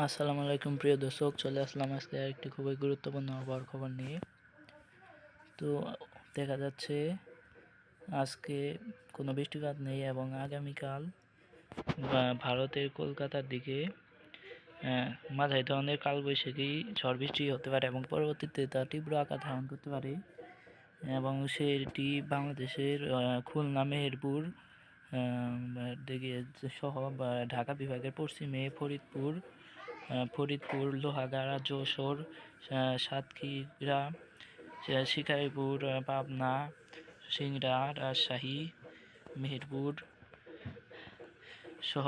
আসসালামু আলাইকুম, প্রিয় দর্শক, চলে আসলাম আজকে একটি খুবই গুরুত্বপূর্ণ আবহাওয়ার খবর নিয়ে। তো দেখা যাচ্ছে আজকে কোনো বৃষ্টিপাত নেই এবং আগামীকাল ভারতের কলকাতার দিকে মাঝারি ধরনের কালবৈশাখী ঝড় বৃষ্টি হতে পারে এবং পরবর্তীতে তা তীব্র আকার ধারণ করতে পারে এবং সেটি বাংলাদেশের খুলনা, মেহেরপুর দিকে সহ ঢাকা বিভাগের পশ্চিমে ফরিদপুর ফরিদপুর, লোহাগাড়া, যশোর সাতক্ষীরা শিকারীপুর পাবনা, সিংড়া, রাজশাহী, মেহেরপুর সহ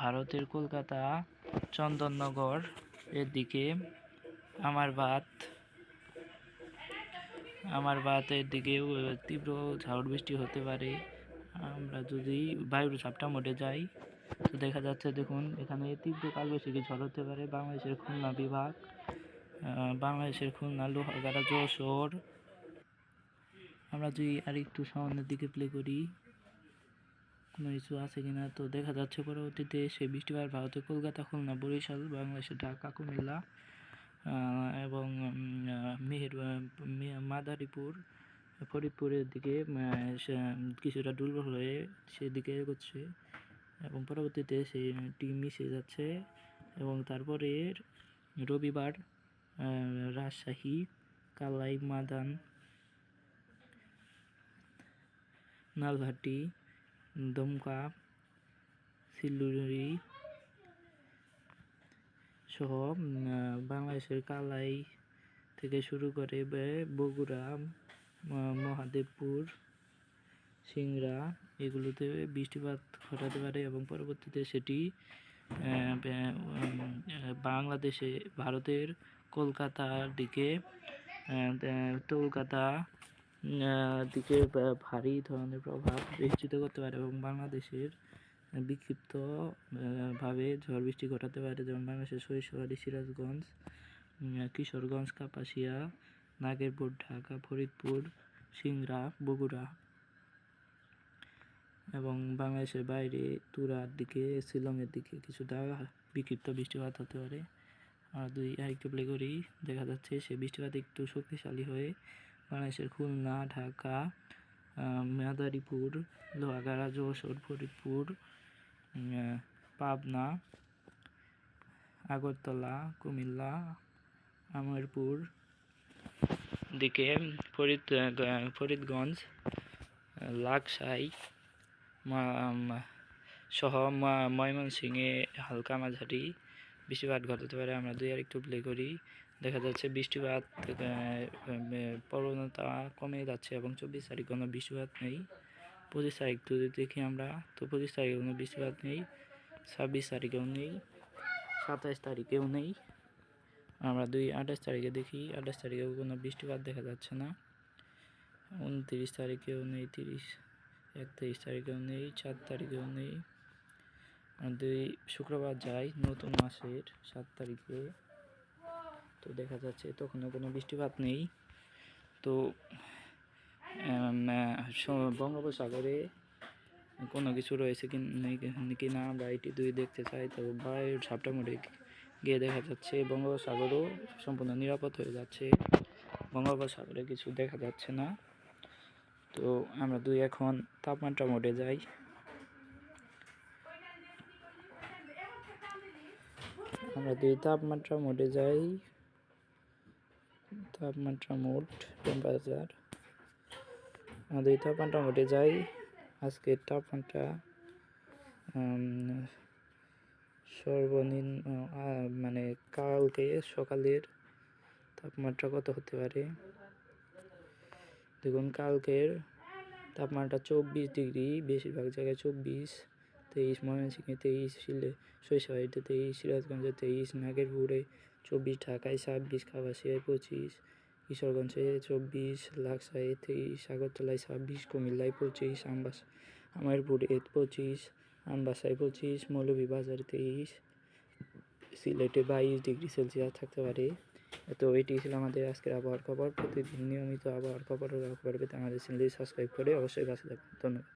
ভারতের কলকাতা, চন্দননগর এর দিকে আমার বাত আমার বাতের দিকেও তীব্র ঝড় বৃষ্টি হতে পারে। আমরা যদি বায়ুর চাপটা মোটে যাই তো দেখা যাচ্ছে দেখুন, এখানে তীব্র কালবৈশাখী ঝড় হতে পারে। বাংলাদেশের খুলনা বিভাগ বাংলাদেশের খুলনা, লোহাগাড়া, যশোর। আমরা যদি আর একটু সামনের দিকে প্লে করি, কোনো কিছু আছে কিনা? তো দেখা যাচ্ছে পরবর্তীতে সে বৃষ্টিপাত ভারতের কলকাতা, খুলনা, বরিশাল, বাংলাদেশের ঢাকা, কুমিল্লা এবং মেহের মাদারীপুর, ফরিদপুরের দিকে কিছুটা দুর্বল হয়ে সেদিকে এগোচ্ছে। এবং পরবর্তীতে সেটি মিশে যাচ্ছে এবং তারপরে রবিবার রাজশাহী কালাই মাদান, নালঘাটি, দমকা সিলুরি সহ বাংলাদেশের কালাই থেকে শুরু করে বগুড়া মহাদেবপুর সিংড়া এগুলোতে বৃষ্টিপাত ঘটাতে পারে এবং পরবর্তীতে সেটি বাংলাদেশে ভারতের কলকাতার দিকে কলকাতা দিকে ভারী ধরনের প্রভাব বিস্তৃত করতে পারে এবং বাংলাদেশের বিক্ষিপ্ত আহ, ভাবে ঝড় বৃষ্টি ঘটাতে পারে। যেমন বাংলাদেশের সরিষাবাড়ি সিরাজগঞ্জ কিশোরগঞ্জ কাপাসিয়া নাগেরপুর ঢাকা ফরিদপুর সিংড়া বগুড়া। এবং বাংলাদেশের বাইরে তুরার দিকে, শিলংয়ের দিকে কিছুটা বিক্ষিপ্ত বৃষ্টিপাত হতে পারে। আর দুই আরেকটু প্লে করি দেখা যাচ্ছে, সে বৃষ্টিপাত একটু শক্তিশালী হয়ে বাংলাদেশের খুলনা, ঢাকা মাদারীপুর, লোহাগাড়া, যশোর, ফরিদপুর পাবনা, আগরতলা, কুমিল্লা, আমেরপুর দিকে ফরিদ ফরিদগঞ্জ, লাকসাই সহ ময়মনসিংহে হালকা মাঝারি বৃষ্টিপাত ঘটাতে পারে। আমরা দুই আর একটু প্লে করি। দেখা যাচ্ছে বৃষ্টিপাত প্রবণতা কমে যাচ্ছে এবং চব্বিশ তারিখ কোনো বৃষ্টিপাত নেই। পঁচিশ তারিখ যদি দেখি আমরা, তো পঁচিশ তারিখে কোনো বৃষ্টিপাত নেই, ছাব্বিশ তারিখেও নেই সাতাইশ তারিখেও নেই। আমরা দুই আঠাশ তারিখে দেখি, আঠাশ তারিখেও কোনো বৃষ্টিপাত দেখা যাচ্ছে না। উনত্রিশ তারিখেও নেই, তিরিশ। একত্রিশ তারিখেও নেই, চার তারিখেও নেই। দুই শুক্রবার যাই নতুন মাসের সাত তারিখে। তো দেখা যাচ্ছে তখনও কোনো বৃষ্টিপাত নেই। তো বঙ্গোপসাগরে কোনো কিছু রয়েছে কি নেই কি না আমরা এটি দুই দেখতে চাই, তো বায়ুর ঝাপটা মোড়ে গিয়ে দেখা যাচ্ছে বঙ্গোপসাগরও সম্পূর্ণ নিরাপদ হয়ে যাচ্ছে। বঙ্গোপসাগরে কিছু দেখা যাচ্ছে না। তো আমরা দুই এখন তাপমাত্রা মোডে যাই। আমরা দুই তাপমাত্রা মোডে যাই। তাপমাত্রা মোড টেম্পারেচার আমরা দুই তাপমাত্রা মোডে যাই। আজকের তাপমাত্রা সর্বনিম্ন মানে কালকে সকালের তাপমাত্রা কত হতে পারে? দেখুন, কালকের তাপমাত্রা চব্বিশ ডিগ্রি, বেশিরভাগ জায়গায় চব্বিশ, তেইশ, ময়মনসিংহে তেইশ সিলে সরিষাবাড়িতে তেইশ, সিরাজগঞ্জে তেইশ, নাগেরপুরে চব্বিশ, ঢাকায় ছাব্বিশ কাপাসিয়ায় পঁচিশ, কিশোরগঞ্জে চব্বিশ লাকসায় তেইশ, আগরতলায় ছাব্বিশ, কুমিল্লায় পঁচিশ, আমবাস, আমেরপুরে পঁচিশ, আমবাসায় পঁচিশ, মৌলভীবাজারে তেইশ, সিলেটে বাইশ ডিগ্রি সেলসিয়াস থাকতে পারে। তো এটি ছিল আমাদের আজকের আবহাওয়ার খবর। প্রতিদিন নিয়মিত আবহাওয়ার খবর খবর পেতে আমাদের চ্যানেলটি সাবস্ক্রাইব করে অবশ্যই কাছে থাকবেন ধন্যবাদ।